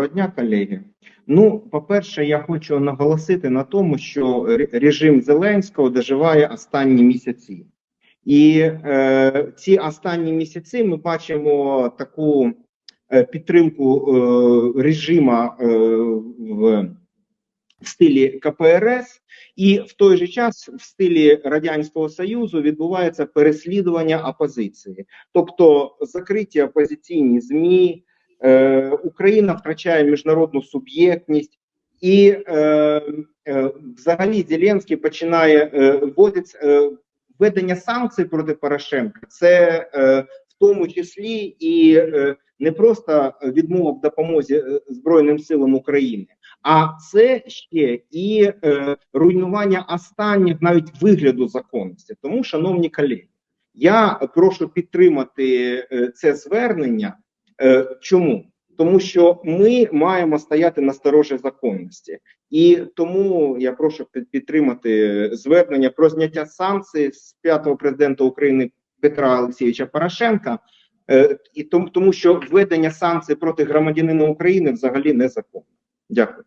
Доброго дня, колеги. Ну, по-перше, я хочу наголосити на тому, що режим Зеленського доживає останні місяці. І е, ці останні місяці ми бачимо таку е, підтримку е, режима е, в, в стилі КПРС, і в той же час в стилі Радянського Союзу відбувається переслідування опозиції, тобто закриті опозиційні ЗМІ. Е, Україна втрачає міжнародну суб'єктність, і е, е, взагалі Зеленський починає е, вводить введення санкцій проти Порошенка. Це в тому числі і не просто відмова в допомозі Збройним силам України, а це ще і руйнування останніх навіть вигляду законності. Тому, шановні колеги, я прошу підтримати це звернення. Е, Чому? Тому що ми маємо стояти на сторожі законності, і тому я прошу підтримати звернення про зняття санкцій з п'ятого президента України Петра Олексійовича Порошенка, е, і тому, тому що введення санкцій проти громадянина України взагалі незаконно. Дякую.